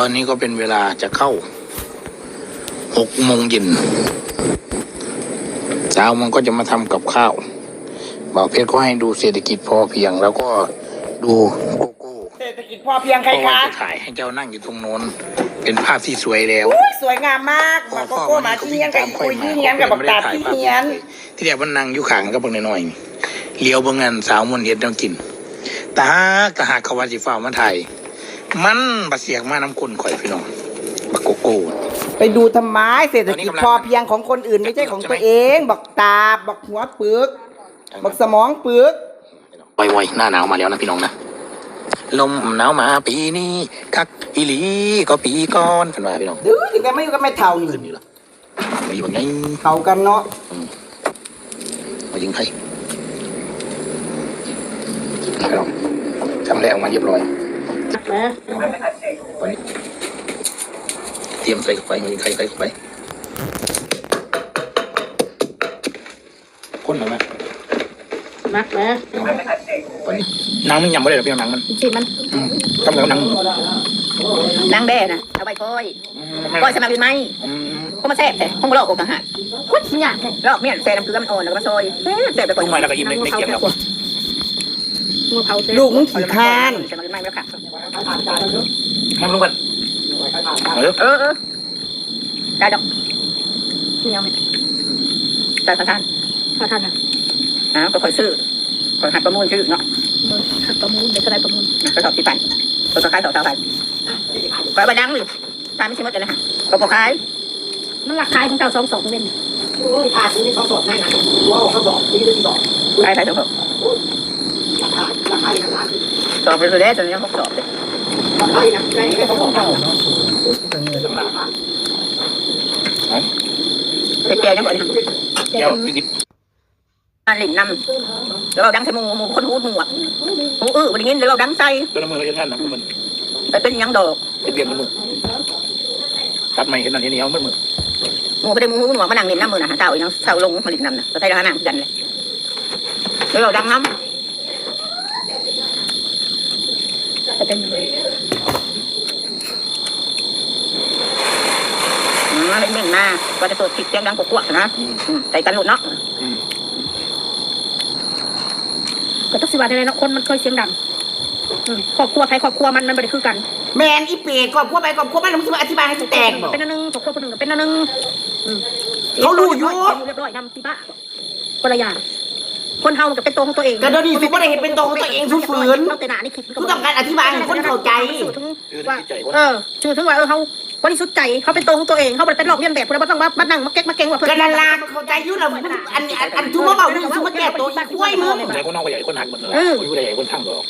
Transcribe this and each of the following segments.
ตอนนี้ก็เป็นเวลาจะเข้าหกโมงเย็นเช้ามันก็จะมาทำกับข้าวบ่าวเพชรก็ให้ดูเศรษฐกิจพอเพียง แล้วก็ดูโกโก้เศรษฐกิจพอเพียงใครเพราะว่าคะจะถ่ายให้เจ้านั่งอยู่ตรงโน้น เป็นภาพที่สวยแล้ว อุ๊ยสวยงามมากหมาโกโก้หมาที่เฮียนกับอีคุยที่เฮียนกับบักตาที่เฮียนที่เดียวมันนั่งอยู่ข้างกับเพิ่งน้อยๆนี่เลี้ยวเบิ่งอันสาวมนต์เฮ็ดแนวกินตาหากตาหากเขาว่าสิฟ้าวมาถ่าย มันบัดเสียงมาน้ำคนข่อยพี่น้องบักโกโก้ ไปดูทำไมเศรษฐกิจพอเพียงของคนอื่นไม่ใช่ของตัวเองบักตาบักหัวปึกบักสมองปึก ไวๆหน้าหนาวมาแล้วนะพี่น้องนะ ลมหนาวมาปีนี้คักอีหลีก็ปีก่อนกันว่าพี่น้องดื้อถึงกันไม่อยู่กันไม่เท่านี่ขึ้นอยู่แล้วมาอยู่แบบนี้เท่ากันเนาะมายิงใครพี่น้องทำแล้วออกมาเรียบร้อยตอ นนี้เตรียมใส่เข้าไปมายิงใครใส่เข้าไปคนหน่อยไหมมักนะตอนนี้หนังมันยังไม่ได้หรอกพี่น้องหนังมันสิมันอืมทำแล้วหนังนางแด่น่ะเอาไปก้อยก้อยสมัครเป็นไหมอืมก็มาแซ่บแต่ห้องลอกอกต่างหากโคตรยากเลยลอกเมี่ยนแซ่น้ำเกลือมันอ่อนแล้วก็มาซอยแซ่บไปก่อนปรุงใหม่แล้วก็อิ่มเลยไม่เกี่ยวแล้วมือเผา ลูกมึงขี้คร้านสมัครเป็นไหมแล้วค่ะให้มันลงกันเออเออเออได้ดอกนี่เอาไหมได้ประทานประทานอ่าก็คอยซื้อคอยหัดประมูลชื่อเนาะหัดประมูลเด็กก็ได้ประมูลก็สอบที่ไปก็ขายสองสาวไปไปไปดังเลยตามไม่ใช่หมดเลยนะก็พอขายมันราคาของเก่าสองสองเป็นขายขายสองสอ บไปสุดแล้วตอนนี้เขาสอบเลยไปแก่ยังบ่เนี่ยเดี๋ยวพี่ดิบอันหลินนำแล้วเราดังใส่หมูหมูคนหูหัวกหูอื้อวันนี้แล้วเราดังใส่ตัวน้ำมือเห็นท่านนะมันไปเป็นยังดอกเป็นเบียงมือตัดไม่เห็นนั่นเห็นนี่เอามือมือหมูไปได้หมูหูหัวกมานั่งเล่นน้ำมือนะเต่าอีน้องเต่าลงหลินนำนะก็ได้ราคาน้ำกันเลยแล้วเราดังน้ำ ไปเป็นอืมเล่นเม่นมาก็จะตัวติดเสียงดังกวกๆนะอืมใจกันหลุดเนาะก็ต้องสิว่าได้เนาะคนมันเคยเสียงดังอืมครอบครัวใครครอบครัวมันมันไม่ได้คือกัน แมนอีเปรตก่อนพวกไปก่อนพวกมันมึงจะมาอธิบายให้กูแตกบอกเป็นอันหนึงครอบครัวคนหนึ่งก็เป็นอันหนึงอืมเขารู้อยู่เรียบร้อยนำที่บ้าคนละอย่าง คนเฮามันก็เป็นตัวของตัวเองก็เดี๋ยวนี้สุก็ได้เห็นเป็นตัวของตัวเองสู้ฝืนเราแต่หนานี่คิดกูต้องการอธิบายให้คนเข้าใจ สื่อถึงคือว่าใจว่าเออชื่อถึงว่าเออเขาบริสุทธิ์ใจเขาเป็นตัวของตัวเองเขาบ่ได้เป็นหลอกเลียนแบบคนเราต้องมามานั่งมาเก๊กมาเก่งว่าเพิ่ก็นันลาเข้าใจอยู่แล้วมึงอันอันอันทุกมาเบาดูสุมาแก่ตัวอีกล้วยมึงใจคนน้องก็ใหญ่คนหักหมดเลยคนผู้ใหญ่คนทั้งหรอก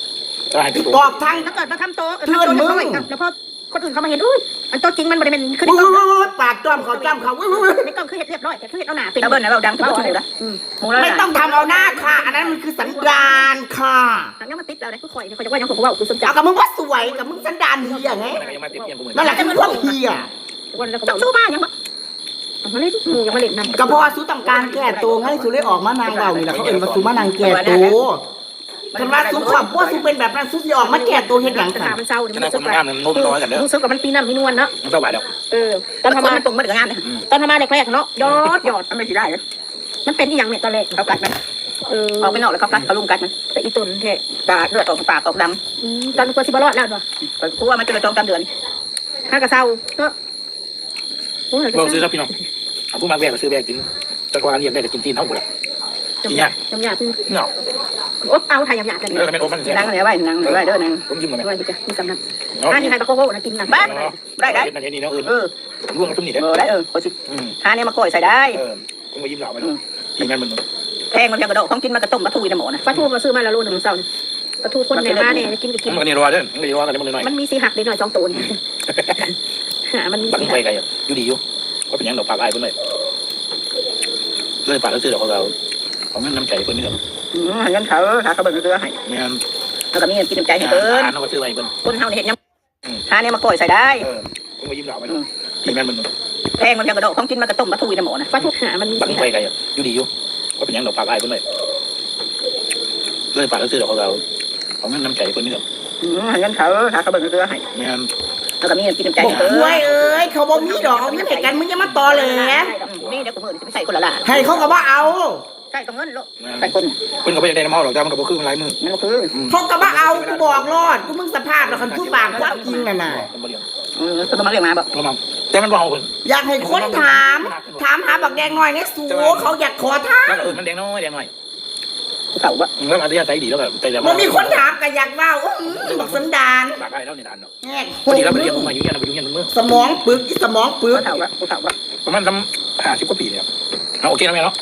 ก็ให้เป็นตัวบอกทางถ้าเกิดมาทำโต๊ะเพื่อนมึงทำโต๊ะให้เขาแล้วพอ คนอื่นเขามาเห็นอุ้ยอันโต๊ะจริงมันไม่ได้เป็นคืออุ้ในกล้องยปากจ้อมเขาจ้อมเขาอุ้ยในกล้องคือเห็ดเรียบร้อยแต่คือเห็ดเอาหนาเป็นแล้วเบิ้ลนะเราดังที่บ้านหมูละหมูละไม่ต้องทำเอาหน้าค่ะ อันนั้นมันคือสันดานค่ะหลังนี้มาติดเราได้คือข่อยเขาจะว่ายังผมว่าคือสนใจเอากับมึงว่าสวยกับมึงสันดานเฮียไงยังมาติดเพียงกูเหมือนนั่นแหละคือพวกเฮียวันแล้วก็บอกสู้บ้านยังบ่มาเล่นหมูยังมาเล่นนำก็เพราะว่าสูต้องการแก่ตัวไงสูเลยออกมานางเบานี่แหละเขาเอ็นว่าสูมานางแก่ตัว กันว่าสูความว่าสูเป็นแบบนั้นสูสิออกมาแก่ตัวเฮ็ดหยังแต่กันตามันเศร้าเดี๋ยวชมันะนคสึนกงามเนี่ยโน้มน้อยกันเด้อรู้สึกกับมันปีน้ำพี่นวลเนาะมันเท่าไหร่แล้วเออตตออนนทำทำมามาตรงมาถึงงานเลยตอนทำมาแรกๆเนาะยอดยอดมันไม่ใช่ได้เลยมันเป็นที่ยังเนี่ยตอนแรกเขากัดมันเออออกไปนอกแล้วเขากัดเขาลุมกัดมันแต่อีตุนแท้ตาเลือดออกปากออกดตอนกว่าสิบรอดแล้วป่ะำกูว่ามันจะระจองตามเดือนห้ากระเซาก็โอ้ยบอกซื้อครับพี่น้องเอาผู้มาแบกก็ซื้อแบกกินตะกวานเรียนได้แต่กินตีนเท่าหมดเลย จำยากจำยากคือเนาะโอ๊เอาไทยยำยากกันเออไม่โอ้มันเสียนั่งเหนือไว้นั่งเหนือไว้เด้อนั่งผมยิ้มเลยด้วยจ้ะมีกำลังเนาะอันนี้ไทยตะโกโก้นะกินนะบ้านได้ได้เป็นนาทีนี้เนาะอื่นเออร่วงตุ้มนี่เด้เออได้เออโคชิอืมหาเนี่ยมาโกยใส่ได้เออผมก็ยิ้มเหล่าไปเนาะทีมงานมันแพงมันเพียงกระโดดของกินมากระต้มมาทุยน้ำหมอนะปลาทูมาซื้อมาแล้วโลหนึ่งเศร้าปลาทูคนในบ้านเนี่ยกินก็กินมันก็นี่รอเด้อมันก็รอกันมันหน่อยมันมีสีหักเล็กหน่อยสองตัวนี่หามันมีบังสีไปหักไกลอยู่ดีอยู่ก็เป็นยังดอกปากไอ้คนเลยเลยปากแล้วซื้อดอกเรา ของเงินน้ำใจคนนี้เหรออืมงั้นเขาหาเขาเบิ่งเกลือให้ไม่งั้นแล้วก็มีเงินกินน้ำใจให้เพิ่นอ่านเขาก็ซื้อไปเพิ่นคนเฮาเนี่ยเห็นยังหาเนี่ยมาโกยใส่ได้เออผมก็ยิ้มเหล่าไปเนาะทีมงานมันแพงมันเพียงกระโดดของกินมากระต้มมาทุยน้ำหมอนะปลาทูหามันมีบังสีไปหักไกลอยู่ดีอยู่ก็เป็นยังดอกปากไอ้คนเลยเลยปากแล้วซื้อดอกเราของเงินน้ำใจคนนี้เหรออืมงั้นเขาหาเขาเบิ่งเกลือให้ไม่งั้นแล้วก็มีกินน้ำใจบอกคุยเอ้ยเขาบอกมีดอกเอาเงินให้กันมึงจะมาตอแหลนี่เดี๋ยวกูมือจะไปใส่คนละละให้เขาก็ว่าเอาใส่ตรงเงินลูกใส่คนเพิ่นก็บ่อยากได้น้ำเมาหรอกแต่มันก็บ่คือมันหลายมือมันก็คือเขาก็ว่าเอากูบอกรอดกูมึงสภาพแล้วคันพูดปากความจริงน่ะน่ะมันบ่เลี้ยงเออคนมาเรียกมาบอกเราเมาแต่มันบ่เอาเพิ่นอยากให้คนถาม ถามหาบักแดงหน่อยในสูเขาอยากขอทานแล้วก็เออมันแดงน้อยแดงหน่อยเขาว่าแล้วอัธยาศัยดีแล้วก็แต่มันมีคนถามก็อยากเว่าอื้อหือบักสันดานปากได้แล้วในด่านเนาะแง่พอดีแล้วไปเรียนผมมาอยู่เงี้ยเราไปอยู่เงี้ยมันมือสมองปึกอีสมองปึกเขาว่าเขาว่าประมาณทำห้าสิบกว่าปีเนี่ยเอาโอเคนะแม่เนาะ